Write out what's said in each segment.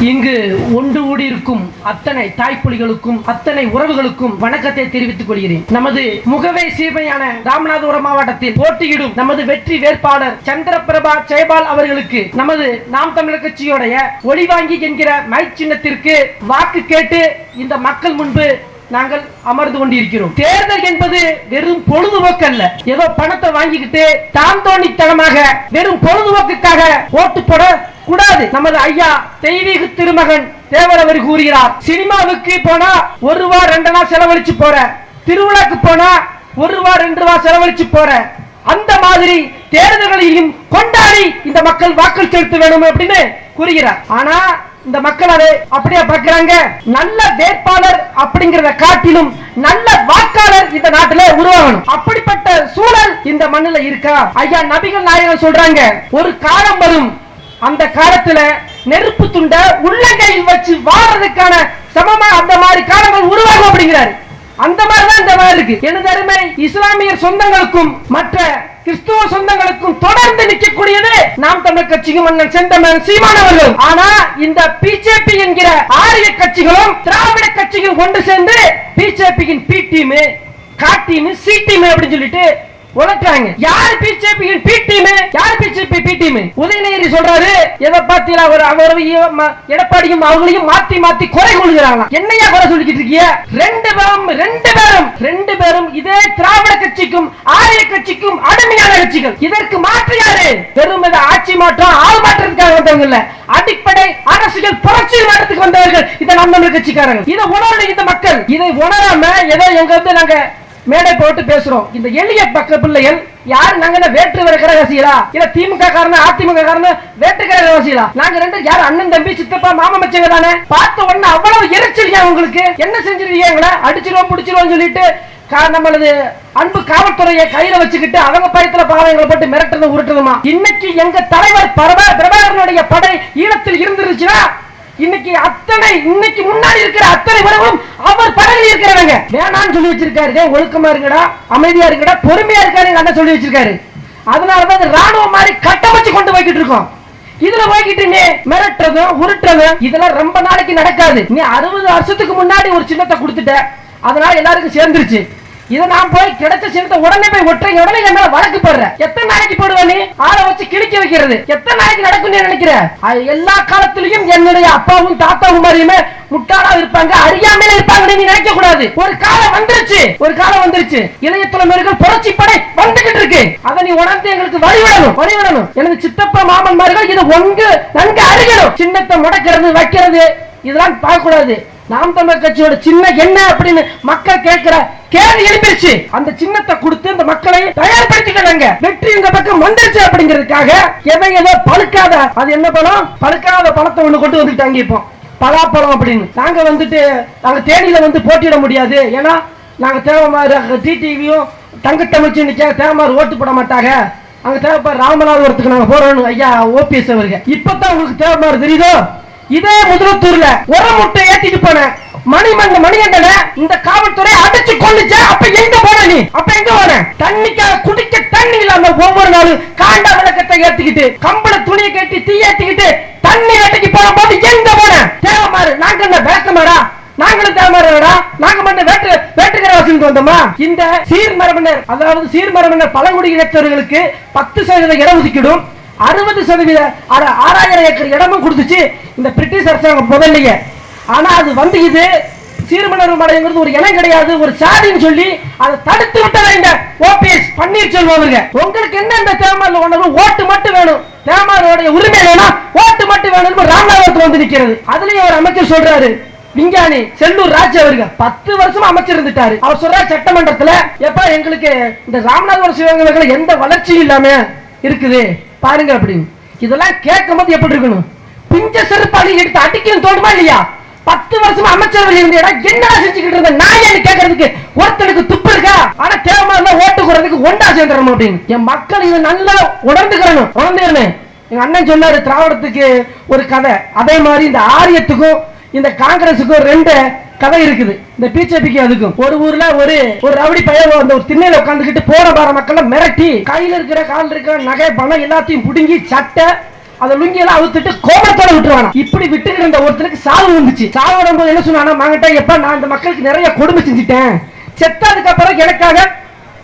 இங்கு ஒன்று கூடி இருக்கும் அத்தனை தாய்ப்புலிகளுக்கும் அத்தனை உறவுகளுக்கும் வணக்கத்தை தெரிவித்துக் கொள்கிறேன். நமது முகவை சீமையான ராமநாதபுரம் மாவட்டத்தில் போட்டியிடும் நமது வெற்றி வேட்பாளர் சந்திரபிரபா ஜெயபால் அவர்களுக்கு நமது நாம் தமிழர் கட்சியுடைய ஒளிவாங்கி என்கிற மைச்சின்னத்திற்கு வாக்கு கேட்டு இந்த மக்கள் முன்பு நாங்கள் அமர்ந்து கொண்டிருக்கிறோம். தேர்தல் என்பது வெறும் பொழுதுபோக்கு அல்ல ஏதோ பணத்தை வாங்கிக்கிட்டு தான் தோண்டித்தனமாக வெறும் பொழுதுபோக்குக்காக ஓட்டு போட கூடாது. நமது ஐயா தெய்வீக திருமகன் தேவரவர் கூறுகிறார். சினிமாவுக்கு போனா ஒரு ரூபா ரெண்டு நாள் செலவழிச்சு போற. திருவிழாக்கு போனா ஒரு ரூபா ரெண்டு ரூபா செலவழிச்சு போற. அந்த மாதிரி தேர்தல்களையும் கொண்டாடி இந்த மக்கள் வாக்கள் செலுத்த வேணும் அப்படின்னு கூறுகிறார். ஆனா இந்த மக்கள் அதை அப்படியே பார்க்கிறாங்க. நல்ல வேட்பாளர் அப்படிங்கறத காட்டிலும் நல்ல வாக்காளர் இந்த நாட்டில உருவாகணும். அப்படிப்பட்ட சூழல் இந்த மண்ணுல இருக்கா? ஐயா நபிகள் நாயகம் சொல்றாங்க ஒரு காலம் வரும் அந்த காலத்துல நெருப்பு துண்ட உள்ளங்கையில் வச்சு வாடுறதுக்கான சமமா அந்த மாதிரி காலங்கள் உருவாகும் அப்படிங்கிறாரு அந்த மாதிரிதான் இந்த மாதிரி இருக்கு. எனது அருமை இஸ்லாமிய சொந்தங்களுக்கும் மற்ற கிறிஸ்துவ சொந்தங்களுக்கும் தொடர்ந்து நிற்கக்கூடியது நாம் தமிழர் கட்சியும் அண்ணன் செந்தமன் சீமானவர்கள் ஆனா இந்த பிஜேபி என்கிற ஆரிய கட்சிகளும் திராவிட கட்சிகளும் ஒன்று சேர்ந்து பிஜேபியின் பி டீம் கா டீம் சி டீம் அப்படின்னு சொல்லிட்டு உலட்டாங்க யார் பிஜேபி பி டீம் யார் பிஜேபி பி டீம் உதயநிதி சொல்றாரு எதை பார்த்தீங்களா அவர் அவரையும் எடப்பாடியும் அவங்களையும் மாத்தி மாத்தி குறை கொள்கிறாங்க என்னையா குறை சொல்லிக்கிட்டு இருக்கீங்க ரெண்டு பேரும் ரெண்டு பேரும் ரெண்டு பேரும் இதே திராவிட கட்சிக்கும் ஆரிய கட்சிக்கும் அடிமையான கட்சிகள். இதற்கு மாற்று யாரு? வெறும் ஆட்சி மாற்றம் ஆள் மாற்றத்துக்காக வந்தவங்க இல்ல. அடிப்படை அரசியல் புரட்சி மாற்றத்துக்கு வந்தவர்கள் இதை நம்ம கட்சிக்காரங்க இதை உணரணும் இந்த மக்கள். இதை உணராம ஏதோ எங்க வந்து நாங்க மேடை போட்டு பேசுறோம். இந்த எளிய பக்க பிள்ளைகள் யார்? நாங்க என்ன வேற்று வர கரவாசிகளா இல்ல திமுக காரன அதிமுக காரன வேற்று கரவாசிகளா நாங்க ரெண்டு யார்? அண்ணன் தம்பி சித்தப்பா மாமா மச்சங்க தானே? பார்த்த உடனே அவ்வளவு எரிச்சலியா உங்களுக்கு? என்ன செஞ்சிருக்கீங்க எங்களை? அடிச்சிருவோம் பிடிச்சிருவோம் சொல்லிட்டு கா- நம்மளது அன்பு காவல்துறையை கையில வச்சுக்கிட்டு அவங்க பயத்துல பாவங்களை போட்டு மிரட்டுறது உருட்டுதுமா இன்னைக்கு எங்க தலைவர் பிரபா பிரபாகரனுடைய படை ஈழத்தில் இருந்துருச்சுன்னா இன்னைக்கு அத்தனை இன்னைக்கு முன்னாடி இருக்கிற அத்தனை உறவும் அவர் பரவி இருக்கிறவங்க. வேணாம்னு சொல்லி வச்சிருக்காரு. ஒழுக்கமா இருக்கடா அமைதியா இருக்கடா பொறுமையா இருக்காரு அண்ணன் சொல்லி வச்சிருக்காரு. அதனாலதான் அந்த ராணுவம் மாதிரி கட்டமைச்சு கொண்டு போய்கிட்டு இருக்கோம். இதுல போய்கிட்டு நீ மிரட்டுறதும் உருட்டுறதும் இதெல்லாம் ரொம்ப நாளைக்கு நடக்காது. நீ அறுபது வருஷத்துக்கு முன்னாடி ஒரு சின்னத்தை கொடுத்துட்ட. அதனால எல்லாருக்கும் சேர்ந்துருச்சு. இதை நான் போய் கிடைச்ச சின்னத்தை உடனே போய் ஒற்றை உடனே என் மேல வழக்கு போடுற எத்தனை நாளைக்கு போடுவ நீ? ஆளை வச்சு கிழிக்க வைக்கிறது. எத்தனை நாளைக்கு நடக்கும் நீ நினைக்கிற? எல்லா காலத்திலையும் என்னுடைய அப்பாவும் தாத்தாவும் மாதிரியுமே முட்டாளா இருப்பாங்க அறியாமையில இருப்பாங்க நீ நினைக்க கூடாது. ஒரு காலம் வந்துருச்சு. ஒரு காலம் வந்துருச்சு. இளைய தலைமுறைகள் புரட்சி படை வந்துகிட்டு இருக்கு. அதை நீ உணர்ந்து எங்களுக்கு வழிவிடணும் வழிவிடணும் எனது சித்தப்பா மாமன்மார்கள் இது ஒன்று நன்கு அறியணும். சின்னத்தை முடக்கிறது வைக்கிறது இதெல்லாம் பார்க்க கூடாது நாம் தமிழர் கட்சியோட சின்ன என்ன அப்படின்னு மக்கள் கேட்கிற கேள்வி எழுப்பிருச்சு. அந்த சின்னத்தை கொடுத்து இந்த மக்களை தயார்படுத்திக்கிறாங்க வெற்றி இந்த பக்கம் வந்துருச்சு அப்படிங்கிறதுக்காக எதை ஏதோ பழுக்காத அது என்ன பழம்? பழுக்காத பழத்தை ஒண்ணு கொண்டு வந்துட்டாங்க இப்போ. பலாப்பழம் அப்படின்னு. நாங்க வந்துட்டு நாங்க தேனியில வந்து போட்டியிட முடியாது. ஏன்னா நாங்க தேவமாறு டிடிவியும் தங்க தமிழ்ச்சி நிக்க தேவமாறு ஓட்டு போட மாட்டாங்க. அங்க தேவைப்பாரு ராமநாதபுரத்துக்கு நாங்க போறோம் ஐயா ஓபிஎஸ் அவருக்கு இப்பதான் உங்களுக்கு தேவைமாறு தெரியுதோ? இதே முதலத்தூர்ல ஒரு முட்டை ஏத்திட்டு போனேன். மணிமங்க மணிகண்டன இந்த காவல்துறை அடிச்சு கொண்டுச்சா அப்ப எங்க போன நீ? அப்ப எங்க போன தண்ணிக்காக குடிக்க தண்ணி இல்லாம ஒவ்வொரு நாளும் காண்டா விளக்கத்தை ஏத்திக்கிட்டு கம்பள துணியை கட்டி தீ ஏத்திக்கிட்டு தண்ணி வேட்டைக்கு போன போது எங்க போன? தேவமாறு நாங்க என்ன விளக்கமாடா நாங்களும் தேவமாறா நாங்க மட்டும் வேட்டு வேட்டுக்கிற வசூலுக்கு வந்தோமா? இந்த சீர்மரபினர் அதாவது சீர்மரபினர் பழங்குடி இனத்தவர்களுக்கு பத்து சதவீத இடஒதுக்கீடும் அறுபது சதவீத ஆறாயிரம் ஏக்கர் இடமும் கொடுத்துச்சு. இந்த பிரிட்டிஷ் அரசாங்கம் முதல்லயே. ஆனா அது வந்து இது சீர்மலர் மடைங்கிறது ஒரு இனம் கிடையாது ஒரு சாதின்னு சொல்லி அதை தடுத்து விட்டதை இந்த ஓபிஎஸ் பன்னீர்செல்வம் அவருங்க உங்களுக்கு என்ன இந்த தேமாரில் உணர்வு? ஓட்டு மட்டும் வேணும். தேமாரோடைய உரிமை வேணும் ஓட்டு மட்டும் வேணும் ராமநாதபுரத்தில் வந்து நிக்கிறது. அதுலயும் ஒரு அமைச்சர் சொல்றாரு. விஞ்ஞானி செல்லூர் ராஜ் அவர்கள் பத்து வருஷமா அமைச்சர் இருந்துட்டாரு. அவர் சொல்ற சட்டமன்றத்துல எப்ப எங்களுக்கு இந்த ராமநாதபுரம் சிவகங்கை எந்த வளர்ச்சியும் இல்லாம இருக்குது. பாருங்க அப்படின்னு. இதெல்லாம் கேட்கும் போது எப்படி இருக்கணும்? பிஞ்ச செருப்பாளி எடுத்து அடிக்கணும் தோணுமா இல்லையா? பத்து வருஷமா அமைச்சரவையில் இருந்த இடம் என்னடா செஞ்சுக்கிட்டு இருந்த? நாயன்னு கேட்கறதுக்கு ஒருத்தனுக்கு துப்பு இருக்கா? ஆனா தேவமா இருந்தா ஓட்டு குறதுக்கு ஒண்டா சேர்ந்துடணும் அப்படின்னு. என் மக்கள் இதை நல்லா உணர்ந்துக்கிறணும். உணர்ந்துக்கணும் எங்க அண்ணன் சொன்னாரு திராவிடத்துக்கு ஒரு கதை. அதே மாதிரி இந்த ஆரியத்துக்கும் இந்த காங்கிரஸுக்கும் ரெண்டு கதை இருக்குது. இந்த பிஜேபிக்கு அதுக்கும். ஒரு ஊர்ல ஒரு ஒரு ரவுடி பையன் அந்த ஒரு திண்ணையில உட்காந்துக்கிட்டு போற பாற மக்களை மிரட்டி கையில இருக்கிற கால் இருக்கிற நகை பணம் எல்லாத்தையும் புடுங்கி சட்டை அந்த லுங்கியெல்லாம் அவுத்துட்டு கோபத்தோட விட்டுருவானா. இப்படி விட்டு இருந்த ஒருத்தருக்கு சாவு வந்துச்சு. சாவு வரும்போது என்ன சொன்னானா மாங்கிட்ட எப்ப நான் இந்த மக்களுக்கு நிறைய கொடுமை செஞ்சுட்டேன். செத்ததுக்கு அப்புறம் எனக்காக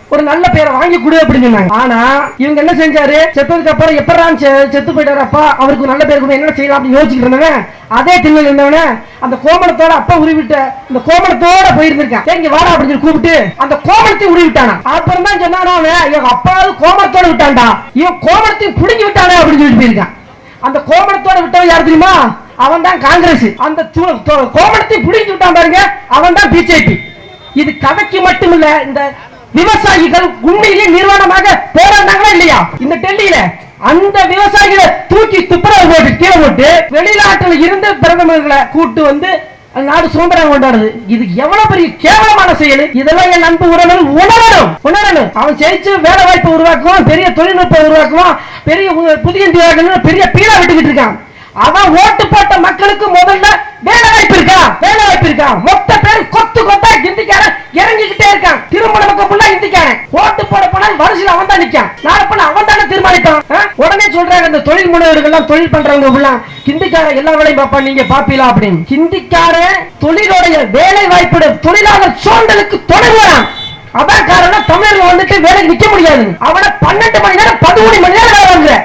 ஒரு நல்ல பேரை வாங்கி கொடு அப்படின்னு சொன்னாங்க. ஆனா இவங்க என்ன செஞ்சாரு? செத்ததுக்கு அப்புறம் எப்பறான் செ- செத்து போயிட்டாரு அப்பா அவருக்கு ஒரு நல்ல பேர் கொடுங்க என்ன செய்யலாம் அப்படின்னு யோசிச்சுட்டு இருந்தவன் அதே திண்ணில் இருந்தவன அந்த கோமணத்தோட அப்பா உருவிட்ட இந்த கோமணத்தோட போயிருந்திருக்கான். "ஏய், இங்க வாடா அப்படின்னு சொல்லி கூப்பிட்டு அந்த கோமணத்தை உருவிட்டானா. அப்புறம் தான் சொன்னானா அவன் இவன் அப்பாவது கோமணத்தோட விட்டான்டா. இவன் கோமணத்தையும் புடுங்கி விட்டானே அப்படின்னு சொல்லிட்டு போயிருக்கான். அந்த கோமணத்தோட விட்டவன் யார் தெரியுமா? அவன் தான் காங்கிரஸ். அந்த து- து- கோமணத்தை விட்டான் பாருங்க அவன் தான் பிஜேபி இது கதைக்கு மட்டுமில்ல இந்த விவசாயிகள் உண்மையிலேயே நிர்வாணமாக போராடினாங்களா இல்லையா? இந்த டெல்லியில அந்த விவசாயிகளை தூக்கி துப்புரவு போட்டு கீழே போட்டு வெளிநாட்டுல இருந்து பிரதமர்களை கூட்டு வந்து நாடு சுதந்திரம் கொண்டாடுது. இது எவ்வளவு பெரிய கேவலமான செயல்? இதெல்லாம் என் நண்பு உறவினர் உணரணும். உணரணும். அவன் ஜெயிச்சு வேலை வாய்ப்பு உருவாக்குவான் பெரிய தொழில்நுட்பம் உருவாக்குவான் பெரிய புதிய பெரிய பீடா விட்டுக்கிட்டு இருக்கான். அவன் ஓட்டு போட்ட மக்களுக்கு முதல்ல வேலை வாய்ப்பு இருக்கா? வேலை வாய்ப்பு இருக்கா? மொத்த பேர் கொத்து கொத்தா இந்திக்காரன் இறங்கிக்கிட்டே இருக்கான். திருமண பக்கம் இந்திக்காரன் ஓட்டு போட போனால் வரிசையில் அவன் தான் நிக்கான் நாளை பண்ண அவன் தானே தீர்மானிப்பான் உடனே சொல்றாங்க இந்த தொழில் முனைவர்கள் எல்லாம் தொழில் பண்றவங்க ஃபுல்லா ஹிந்திக்கார எல்லா வேலையும் பாப்பா நீங்க பாப்பீங்களா அப்படின்னு. ஹிந்திக்காரன் தொழிலுடைய வேலை வாய்ப்பு தொழிலாளர் சோண்டலுக்கு தொடங்குறான் அதான் காரணம் தமிழர்கள் வந்துட்டு வேலைக்கு நிக்க முடியாது. அவனை பன்னெண்டு மணி நேரம் பதிமூணு மணி நேரம் வேலை வாங்குற.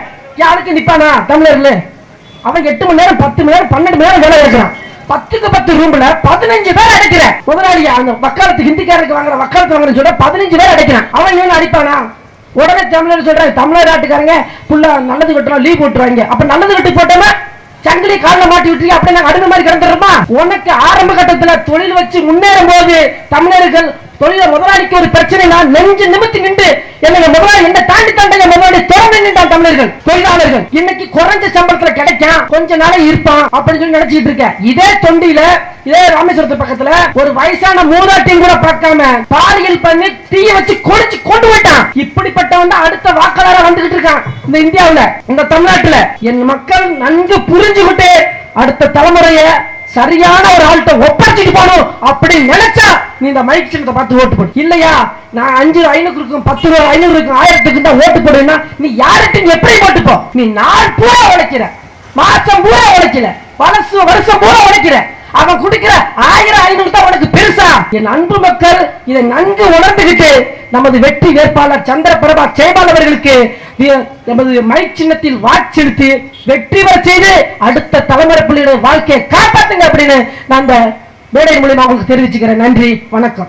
யாருக்கு நிப்பானா தமிழர்கள் அவன் எட்டு மணி நேரம் பத்து மணி நேரம் பன்னெண்டு மணி நேரம் வேலை இருக்கிறான் பத்துக்கு பத்து ரூம்ல பதினஞ்சு பேர் அடைக்கிற முதலாளி அந்த வக்காலத்து ஹிந்திக்காரருக்கு வாங்குற வக்காலத்து வாங்குற சொல்ற பதினஞ்சு பேர் அடைக்கிறான். அவன் இவன் அடிப்பானா? உடனே தமிழர் சொல்றாங்க தமிழர் நாட்டுக்காரங்க புள்ள நல்லது கட்டுறோம் லீவ் போட்டுருவாங்க. அப்ப நல்லது கட்டு போட்டோமா? சங்கிலி காலில் மாட்டி விட்டுருக்க அப்படி நாங்க அடுத்த மாதிரி கிடந்துருமா உனக்கு ஆரம்ப கட்டத்துல தொழில் வச்சு முன்னேறும் போது தமிழர்கள் தொழில முதலாளிக்கு ஒரு பிரச்சனை நான் நெஞ்சு நிமித்தி நின்று என்னங்க முதலாளி என்ன தாண்டி தாண்டங்க முதலாளி திறந்து நின்றான் தமிழர்கள் தொழிலாளர்கள். இன்னைக்கு குறைஞ்ச சம்பளத்துல கிடைக்கும் கொஞ்ச நாளை இருப்பான் அப்படின்னு சொல்லி நினைச்சிட்டு இருக்கேன். இதே தொண்டியில இதே ராமேஸ்வரத்து பக்கத்துல ஒரு வயசான மூதாட்டியும் கூட பார்க்காம பாலியல் பண்ணி தீய வச்சு கொடிச்சு கொண்டு போயிட்டான். இப்படிப்பட்டவன் தான் அடுத்த வாக்காளரா வந்துகிட்டு இருக்கான் இந்த இந்தியாவுல இந்த தமிழ்நாட்டுல. என் மக்கள் நன்கு புரிஞ்சுக்கிட்டு அடுத்த தலைமுறைய சரியான ஒரு ஆள்கிட்ட ஒப்படைச்சிட்டு போகணும் அப்படின்னு நினைச்சா நீ இந்த மைக் சின்னத்தை பார்த்து ஓட்டு போடு. இல்லையா? நான் அஞ்சு ஐநூறு இருக்கும் பத்து ரூபா ஐநூறு இருக்கும் ஆயிரத்துக்கு தான் ஓட்டு போடுன்னா நீ யார்கிட்ட நீ எப்படி ஓட்டுப்போ நீ நாள் பூரா உழைக்கிற. மாசம் பூரா உழைக்கல வருஷம் வருஷம் பூரா உழைக்கிற. அவன் குடிக்கிற ஆயிரம் ஐநூறு தான் உனக்கு பெருசா? என் அன்பு மக்கள் இதை நன்கு உணர்ந்துகிட்டு நமது வெற்றி வேட்பாளர் சந்திர பிரபா ஜெயபால் அவர்களுக்கு நமது மை சின்னத்தில் வாக்களித்து வெற்றி பெற செய்து அடுத்த தலைமுறை பிள்ளைகளுடைய வாழ்க்கையை காப்பாத்துங்க அப்படின்னு நான் அந்த மேடை மூலியமாக உங்களுக்கு தெரிவிச்சுக்கிறேன். நன்றி. வணக்கம்.